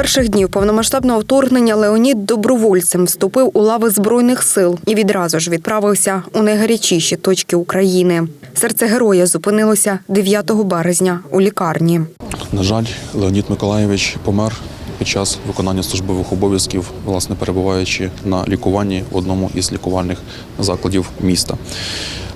Перших днів повномасштабного вторгнення Леонід добровольцем вступив у лави збройних сил і відразу ж відправився у найгарячіші точки України. Серце героя зупинилося 9 березня у лікарні. На жаль, Леонід Миколаєвич помер під час виконання службових обов'язків, власне перебуваючи на лікуванні в одному із лікувальних закладів міста.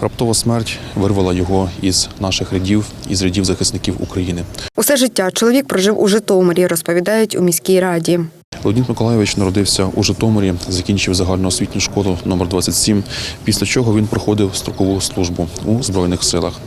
Раптова смерть вирвала його із наших рядів, із рядів захисників України. Усе життя чоловік прожив у Житомирі, розповідають у міській раді. Леонід Миколаєвич народився у Житомирі, закінчив загальноосвітню школу номер 27 після чого він проходив строкову службу у Збройних силах.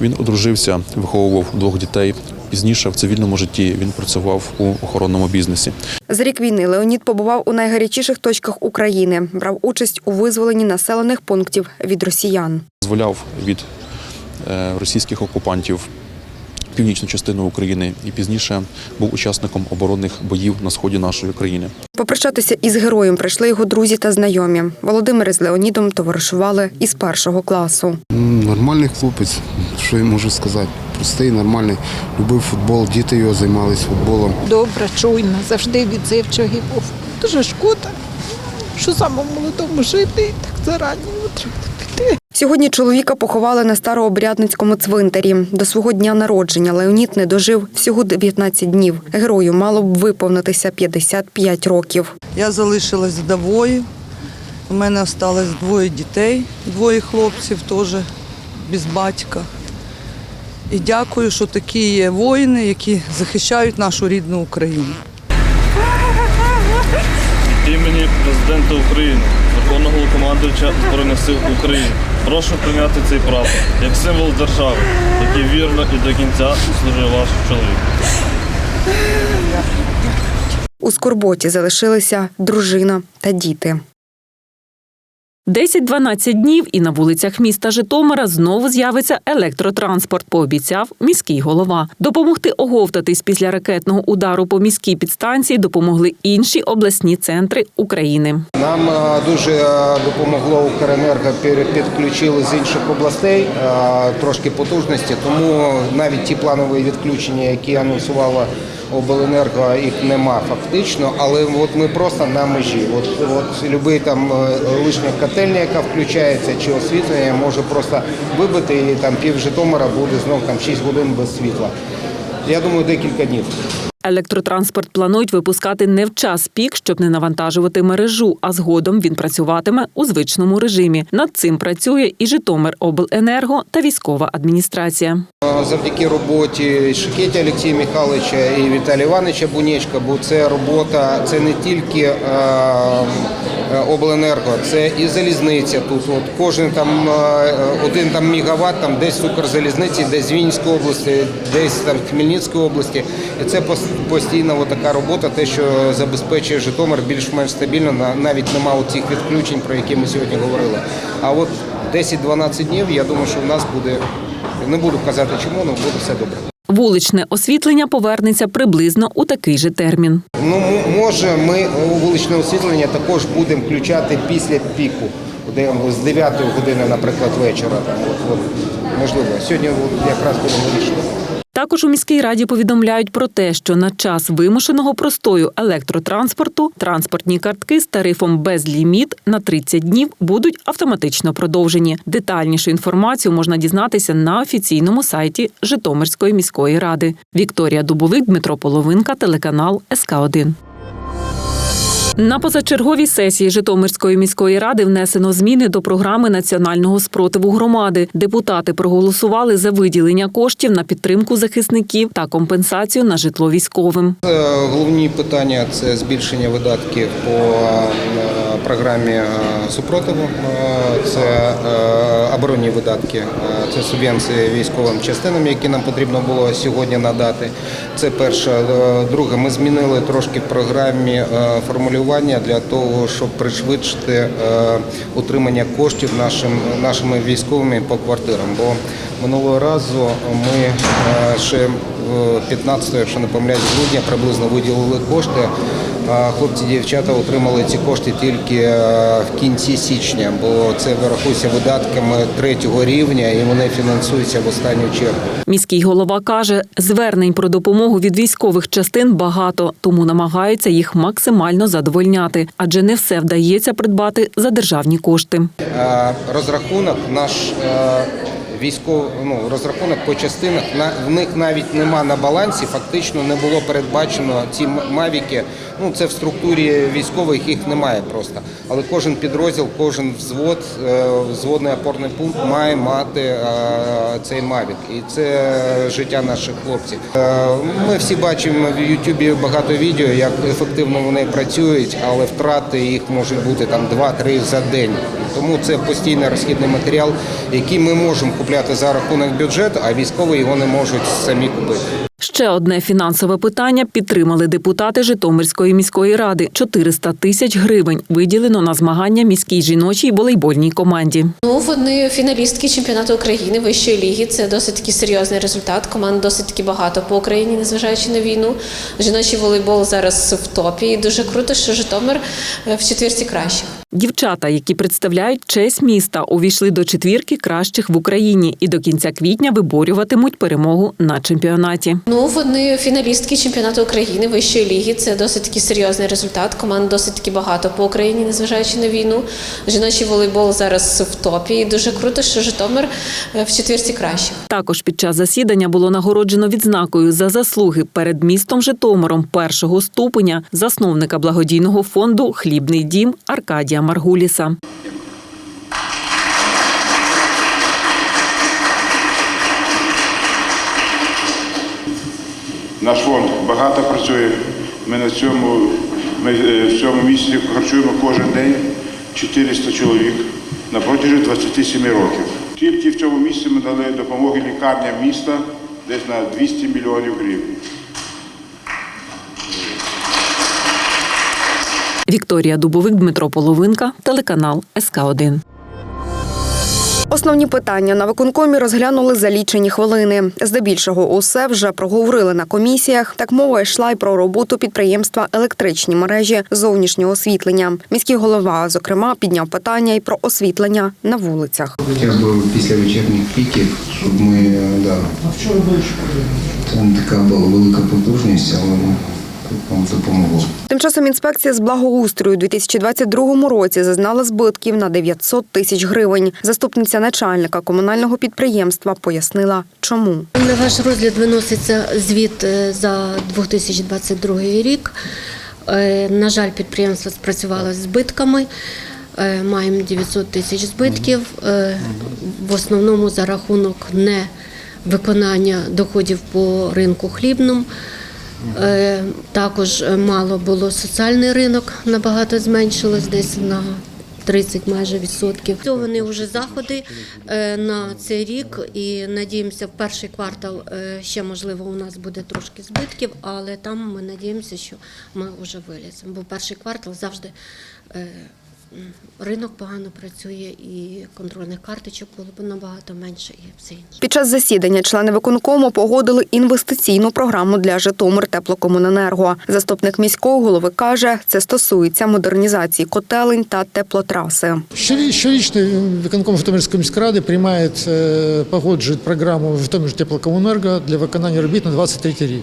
Він одружився, виховував двох дітей. Пізніше в цивільному житті він працював у охоронному бізнесі. За рік війни Леонід побував у найгарячіших точках України, брав участь у визволенні населених пунктів від росіян. Зволяв від е, російських окупантів північну частину України і пізніше був учасником оборонних боїв на сході нашої країни. Попрощатися із героєм прийшли його друзі та знайомі. Володимир з Леонідом товаришували із першого класу. Нормальний хлопець, що я можу сказати. Простий, нормальний, любив футбол, діти його займалися футболом. добра, чуйна, завжди відзивчивий був. Дуже шкода, що самому молодому жити і так зарані треба піти. Сьогодні чоловіка поховали на старообрядницькому цвинтарі. До свого дня народження Леонід не дожив всього 19 днів. Герою мало б виповнитися 55 років. Я залишилась вдовою. У мене залишилось двоє дітей, двоє хлопців теж без батька. І дякую, що такі є воїни, які захищають нашу рідну Україну. імені президента України, Верховного Головнокомандувача Збройних сил України. Прошу прийняти цей прапор як символ держави, який вірно і до кінця служив ваш чоловік. У скорботі залишилися дружина та діти. 10-12 днів і на вулицях міста Житомира знову з'явиться електротранспорт, пообіцяв міський голова. Допомогти оговтатись після ракетного удару по міській підстанції допомогли інші обласні центри України. Нам е, дуже е, допомогло Укренерго, підключили з інших областей е, трошки потужності, тому навіть ті планові відключення, які анонсувала обленерго, їх нема фактично. Але от ми просто на межі. От, от любий там е, лишня котельня, яка включається, чи освітлення, може просто вибити і там пів Житомира буде знов там 6 годин без світла. Я думаю, декілька днів. Електротранспорт планують випускати не в час пік, щоб не навантажувати мережу, а згодом він працюватиме у звичному режимі. Над цим працює і Житомиробленерго та військова адміністрація. Завдяки роботі Шикеті Олексія Михайловича і Віталія Івановича Бунечка, бо це робота, це не тільки обленерго, це і залізниця. Тут от кожен там е, один там мегаватт, там десь Укрзалізниці, десь в Вінницькій області, десь там в Хмельницькій області. І це пос- постійна от така робота, те, що забезпечує Житомир більш-менш стабільно. на- Навіть немає цих відключень, про які ми сьогодні говорили. А от 10-12 днів, я думаю, що в нас буде. Не буду казати чому, але буде все добре. Вуличне освітлення повернеться приблизно у такий же термін. Ну може, ми вуличне освітлення також будемо включати після піку, з 9 години, наприклад, вечора. От, от можливо. Сьогодні якраз будемо вирішувати. Також у міській раді повідомляють про те, що на час вимушеного простою електротранспорту транспортні картки з тарифом безліміт на 30 днів будуть автоматично продовжені. Детальнішу інформацію можна дізнатися на офіційному сайті Житомирської міської ради. Вікторія Дубовик, Дмитро Половинка, телеканал СК 1 на позачерговій сесії Житомирської міської ради внесено зміни до програми національного спротиву громади. Депутати проголосували за виділення коштів на підтримку захисників та компенсацію на житло військовим. Е, Головні питання це збільшення видатків по е, програмі е, супротиву, Е, це е, оборонні видатки, це субвенції військовим частинам, які нам потрібно було сьогодні надати. Це перше. Друге, ми змінили трошки в програмі формулювання для того, щоб пришвидшити отримання коштів нашим нашими військовими по квартирам. Бо минулого разу ми ще 15, якщо не помиляюсь, грудня приблизно виділили кошти хлопці дівчата отримали ці кошти тільки е, в кінці січня, бо це вирахується видатками третього рівня і вони фінансуються в останню чергу. Міський голова каже, звернень про допомогу від військових частин багато, тому намагаються їх максимально задовольняти, адже не все вдається придбати за державні кошти. Е, Розрахунок наш е, ну, розрахунок по частинах на в них навіть нема на балансі. Фактично не було передбачено ці мавіки. Ну це в структурі військових їх немає просто. Але кожен підрозділ, кожен взвод, е, взводний опорний пункт має мати е, цей мавік. І це життя наших хлопців. Е, Ми всі бачимо в Ютубі багато відео, як ефективно вони працюють, але втрати їх можуть бути там 2-3 за день. Тому це постійний розхідний матеріал, який ми можемо купляти за рахунок бюджету, а військові його не можуть самі купити. Ще одне фінансове питання підтримали депутати Житомирської міської ради. 400 тисяч гривень виділено на змагання міській жіночій волейбольній команді. Ну, вони фіналістки чемпіонату України вищої ліги. Це досить таки серйозний результат. Команд досить таки багато по Україні, незважаючи на війну. Жіночий волейбол зараз в топі. І дуже круто, що Житомир е, в четвірці кращих. Дівчата, які представляють честь міста, увійшли до четвірки кращих в Україні і до кінця квітня виборюватимуть перемогу на чемпіонаті. Ну, вони фіналістки чемпіонату України вищої ліги. Це досить таки серйозний результат. Команд досить таки багато по Україні, незважаючи на війну. Жіночий волейбол зараз в топі. І дуже круто, що Житомир е, в четвірці кращих. Також під час засідання було нагороджено відзнакою за заслуги перед містом Житомиром першого ступеня засновника благодійного фонду Хлібний дім Аркадія Маргуліса. Наш фонд багато працює. Ми на цьому ми е, в цьому місці харчуємо кожен день 400 чоловік на протязі 27 років. Тільки в цьому місці ми дали допомоги лікарням міста десь на 200 мільйонів гривень. Вікторія Дубовик, Дмитро Половинка, телеканал СК 1 Основні питання на виконкомі розглянули за лічені хвилини. Здебільшого усе вже проговорили на комісіях. Так мова йшла й про роботу підприємства електричні мережі зовнішнього освітлення. Міський голова, зокрема, підняв питання і про освітлення на вулицях. Хоча б після вечірніх піків, щоб ми да. Це не така була велика потужність, але нам допомогло. Тим часом інспекція з благоустрою у 2022 році зазнала збитків на 900 тисяч гривень. Заступниця начальника комунального підприємства пояснила, чому. На ваш розгляд виноситься звіт е, за 2022 рік. Е, На жаль, підприємство спрацювало з збитками. Е, Маємо 900 тисяч збитків. В основному за рахунок невиконання доходів по ринку хлібному. Е, Також е, мало було соціальний ринок, набагато зменшилось десь на 30 майже відсотків. Вони вже заходи е, на цей рік і надіємося, в перший квартал ще можливо у нас буде трошки збитків, але там ми надіємося, що ми вже виліземо. Бо перший квартал завжди ринок погано працює і контрольних карточок було б набагато менше і все інше. Під час засідання члени виконкому погодили інвестиційну програму для Житомир теплокомуненерго. Заступник міського голови каже, це стосується модернізації котелень та теплотраси. Щорі- Щорічно виконком Житомирської міськради приймає, е, погоджує програму Житомир теплокомунерго для виконання робіт на 23 рік.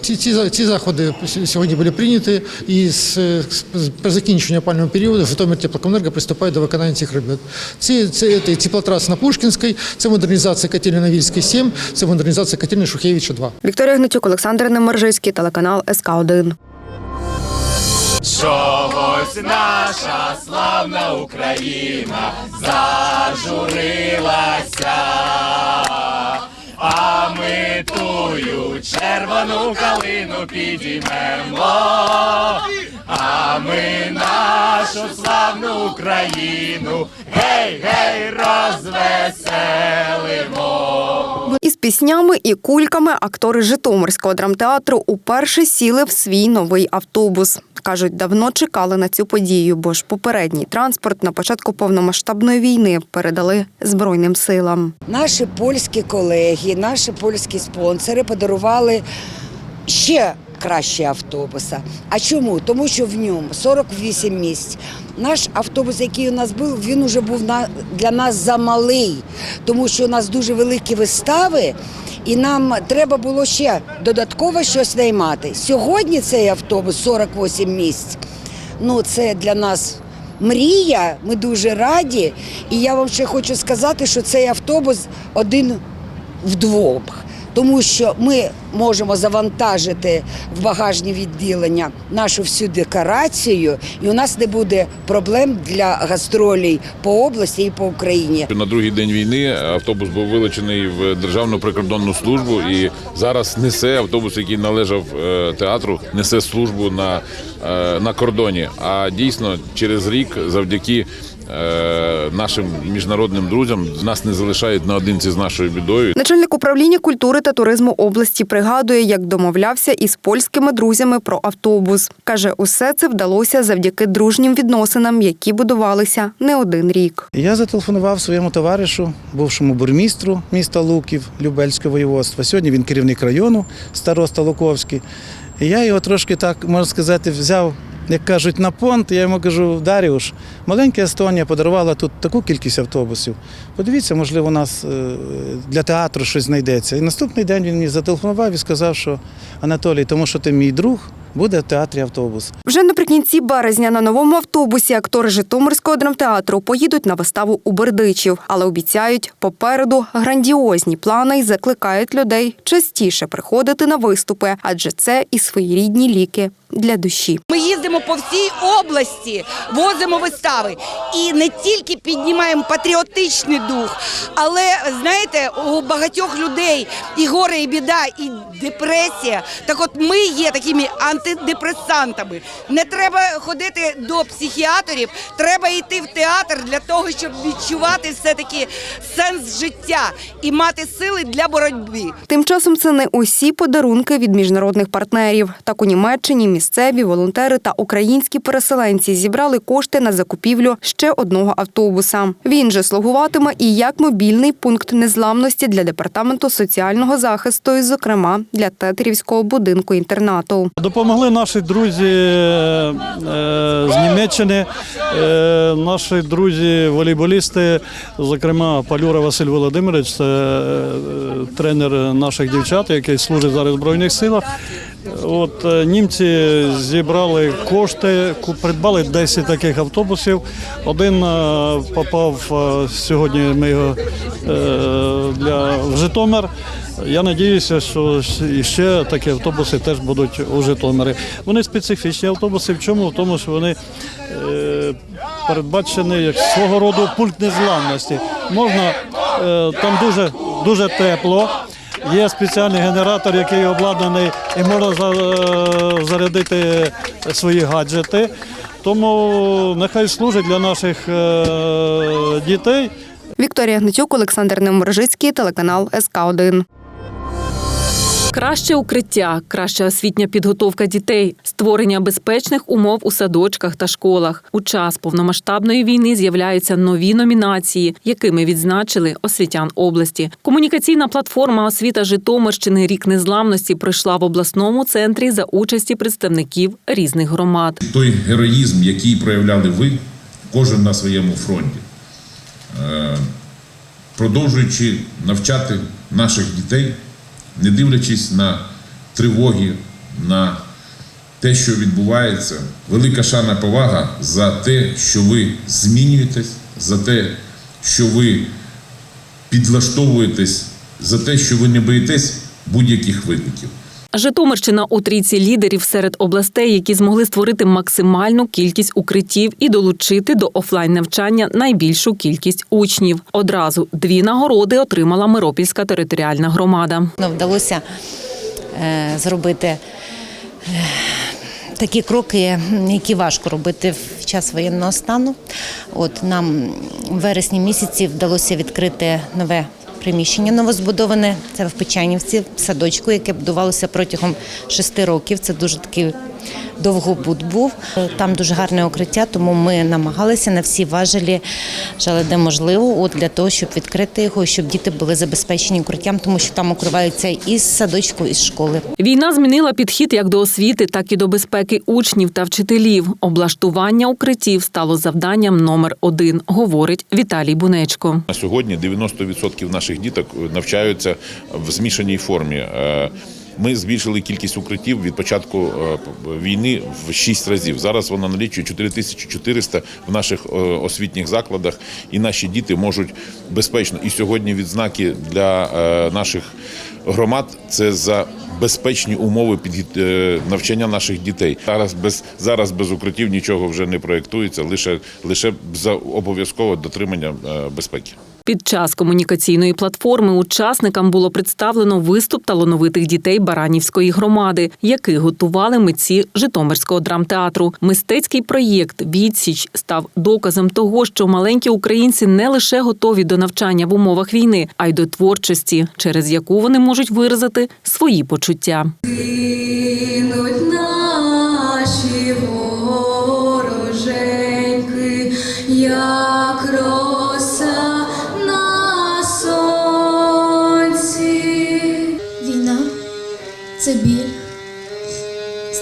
Ці, ці, за- ці заходи сьогодні були прийняті, і з, з, при закінченні опального періоду Житомир теплокомунерго приступає до виконання цих робіт. Ці, це, це теплотраса на Пушкінській, це модернізація котельні на Вільській 7, це модернізація котельні Шухевича 2. Вікторія Гнатюк, Олександр Немержицький, телеканал СК 1 Чогось наша славна Україна зажурилася, а тую червону калину підіймемо, а ми нашу славну Україну гей, гей, розвеселимо. Із піснями і кульками актори Житомирського драмтеатру уперше сіли в свій новий автобус. Кажуть, давно чекали на цю подію, бо ж попередній транспорт на початку повномасштабної війни передали Збройним силам. Наші польські колеги, наші польські спонсори подарували ще краще автобуса. А чому? Тому що в ньому 48 місць. Наш автобус, який у нас був, він уже був для нас замалий, тому що у нас дуже великі вистави, і нам треба було ще додатково щось наймати. Сьогодні цей автобус 48 місць. Ну, це для нас мрія. Ми дуже раді. І я вам ще хочу сказати, що цей автобус один вдвох. Тому що ми можемо завантажити в багажні відділення нашу всю декорацію, і у нас не буде проблем для гастролей по області і по Україні. На другий день війни автобус був вилучений в Державну прикордонну службу і зараз несе автобус, який належав е, театру, несе службу на, е, на кордоні. А дійсно через рік, завдяки нашим міжнародним друзям, нас не залишають наодинці з нашою бідою. Начальник управління культури та туризму області пригадує, як домовлявся із польськими друзями про автобус. Каже, усе це вдалося завдяки дружнім відносинам, які будувалися не один рік. Я зателефонував своєму товаришу, бувшому бурмістру міста Луків Любельського воєводства. Сьогодні він керівник району староста Луковський. Я його трошки так, можна сказати, взяв, як кажуть, на понт. Я йому кажу, Даріуш, маленька Естонія подарувала тут таку кількість автобусів. Подивіться, можливо, у нас е, для театру щось знайдеться. І наступний день він мені зателефонував і сказав, що Анатолій, тому що ти мій друг, буде в театрі автобус. Вже наприкінці березня на новому автобусі актори Житомирського драмтеатру поїдуть на виставу у Бердичів, але обіцяють попереду грандіозні плани і закликають людей частіше приходити на виступи, адже це і своєрідні ліки для душі. Ми їздимо по всій області, возимо вистави і не тільки піднімаємо патріотичний дух, але знаєте, у багатьох людей і горе, і біда, і депресія. Так от ми є такими антидепресантами. Не треба ходити до психіатрів, треба йти в театр для того, щоб відчувати все-таки сенс життя і мати сили для боротьби. Тим часом це не усі подарунки від міжнародних партнерів. Так у Німеччині місцеві волонтери та українські переселенці зібрали кошти на закупівлю ще одного автобуса. Він же слугуватиме і як мобільний пункт незламності для департаменту соціального захисту, і, зокрема для тетерівського будинку інтернату. Допомогли наші друзі е, з Німеччини, е, наші друзі волейболісти, зокрема Палюра Василь Володимирович, це е, тренер наших дівчат, який служить зараз в Збройних силах. От е, німці зібрали кошти, придбали 10 таких автобусів. Один е, попав е, сьогодні. Ми його для в Житомир. Я надіюся, що ще такі автобуси теж будуть у Житомирі. Вони специфічні автобуси. В чому? В тому, що вони передбачені як свого роду пульт незламності. Можна там дуже дуже тепло. Є спеціальний генератор, який обладнаний, і можна е, зарядити свої гаджети. Тому нехай служить для наших е, дітей. Вікторія Гнатюк, Олександр Неморжицький, телеканал СК 1 Краще укриття, краща освітня підготовка дітей, створення безпечних умов у садочках та школах. У час повномасштабної війни з'являються нові номінації, якими відзначили освітян області. Комунікаційна платформа Освіта Житомирщини Рік незламності пройшла в обласному центрі за участі представників різних громад. той героїзм, який проявляли ви, кожен на своєму фронті, Е, продовжуючи навчати наших дітей, не дивлячись на тривоги, на те, що відбувається, велика шана повага за те, що ви змінюєтесь, за те, що ви підлаштовуєтесь, за те, що ви не боїтесь будь-яких викликів. Житомирщина у трійці лідерів серед областей, які змогли створити максимальну кількість укриттів і долучити до офлайн навчання найбільшу кількість учнів. Одразу дві нагороди отримала Миропільська територіальна громада. Нам вдалося е, зробити е, такі кроки, які важко робити в час воєнного стану. От нам в вересні місяці вдалося відкрити нове приміщення новозбудоване. Це в Печанівці, в садочку, яке будувалося протягом шести років. Це дуже такий Довгобуд був. Там дуже гарне укриття, тому ми намагалися на всі важелі, жали де можливо, от для того, щоб відкрити його, щоб діти були забезпечені укриттям, тому що там укриваються із садочку, із школи. Війна змінила підхід як до освіти, так і до безпеки учнів та вчителів. Облаштування укриттів стало завданням номер один, говорить Віталій Бунечко. На сьогодні 90% наших діток навчаються в змішаній формі. Ми збільшили кількість укриттів від початку е, війни в 6 разів. Зараз вона налічує 4400 в наших е, освітніх закладах, і наші діти можуть безпечно. І сьогодні відзнаки для е, наших громад це за безпечні умови е, навчання наших дітей. Зараз без зараз без укриттів нічого вже не проєктується, лише лише за обов'язкове дотримання безпеки. Під час комунікаційної платформи учасникам було представлено виступ талановитих дітей Баранівської громади, яких готували митці Житомирського драмтеатру. Мистецький проєкт Відсіч став доказом того, що маленькі українці не лише готові до навчання в умовах війни, а й до творчості, через яку вони можуть виразити свої почуття.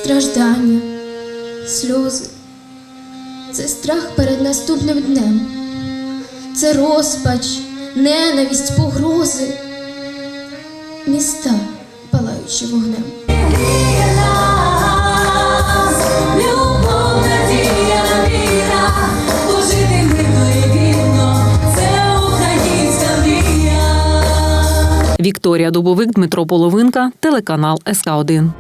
Страждання, сльози, це страх перед наступним днем, це розпач, ненависть, погрози, міста, палаючи вогнем. Вікторія Дубовик, Дмитро Половинка, телеканал СК 1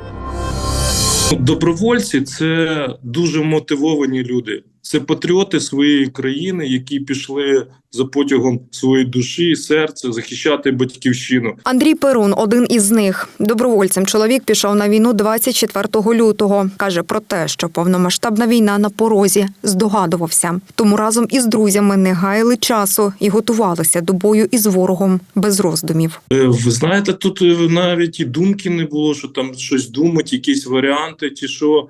Добровольці це дуже мотивовані люди. Це патріоти своєї країни, які пішли за потягом своєї душі і серця захищати батьківщину. Андрій Перун один із них. Добровольцем чоловік пішов на війну 24 лютого. Каже про те, що повномасштабна війна на порозі, здогадувався. Тому разом із друзями не гаяли часу і готувалися до бою із ворогом без роздумів. Е, Ви знаєте, тут е, навіть і думки не було, що там щось думати, якісь варіанти, ті, що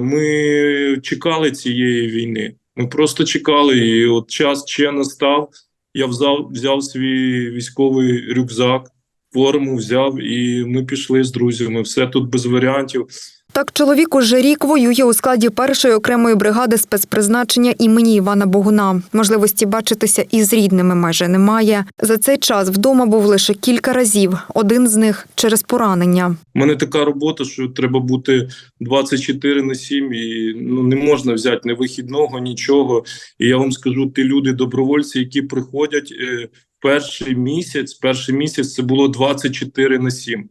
ми чекали цієї війни. Ми просто чекали, і от час ще настав. Я взяв, взяв свій військовий рюкзак, форму взяв, і ми пішли з друзями. Все тут без варіантів. Так, чоловік уже рік воює у складі першої окремої бригади спецпризначення імені Івана Богуна. Можливості бачитися із рідними майже немає. За цей час вдома був лише кілька разів. Один з них через поранення. У мене така робота, що треба бути 24 на 7 і ну не можна взяти ні вихідного, нічого. І я вам скажу, ті люди, добровольці, які приходять е, перший місяць, перший місяць це було 24 на 7.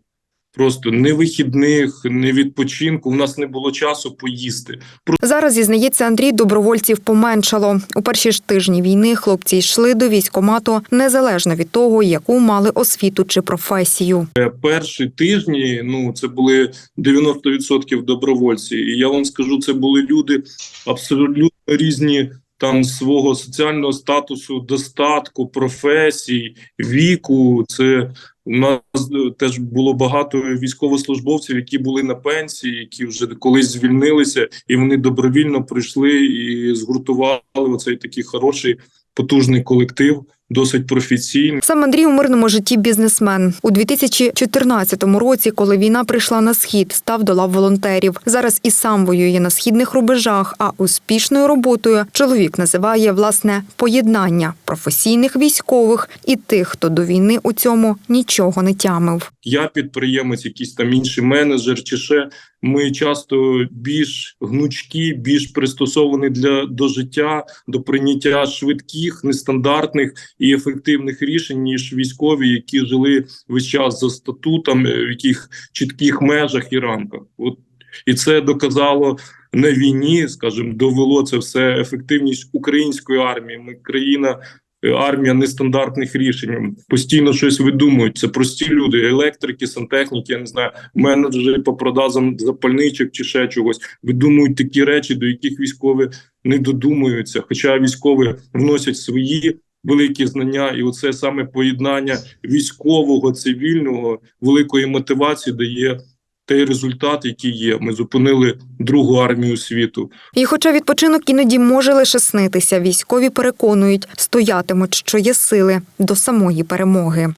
Просто ні вихідних, ні відпочинку. У нас не було часу поїсти. Зараз зізнається Андрій, добровольців поменшало. У перші ж тижні війни хлопці йшли до військкомату незалежно від того, яку мали освіту чи професію. Е, Перші тижні ну це були 90% добровольці, і я вам скажу, це були люди абсолютно різні. Там свого соціального статусу, достатку, професій, віку. Це у нас е, теж було багато військовослужбовців, які були на пенсії, які вже колись звільнилися, і вони добровільно прийшли і згуртували оцей такий хороший потужний колектив, досить професійний. Сам Андрій у мирному житті бізнесмен. У 2014 році, коли війна прийшла на схід, став до лав волонтерів. Зараз і сам воює на східних рубежах. А успішною роботою чоловік називає власне поєднання професійних військових і тих, хто до війни у цьому нічого не тямив. я підприємець, якийсь там інший менеджер чи ще. Ми часто більш гнучкі, більш пристосовані для до життя, до прийняття швидких, нестандартних і ефективних рішень, ніж військові, які жили весь час за статутом, е, в яких чітких межах і рамках. От і це доказало на війні, скажімо, довело це все ефективність української армії. Ми країна е, армія нестандартних рішень. Постійно щось видумують. Це прості люди, електрики, сантехніки, я не знаю, менеджери по продажам запальничок чи ще чогось. Видумують такі речі, до яких військові не додумуються. Хоча військові вносять свої. Великі знання, і оце саме поєднання військового, цивільного, великої мотивації дає той результат, який є. Ми зупинили другу армію світу. І хоча відпочинок іноді може лише снитися, військові переконують, стоятимуть, що є сили до самої перемоги.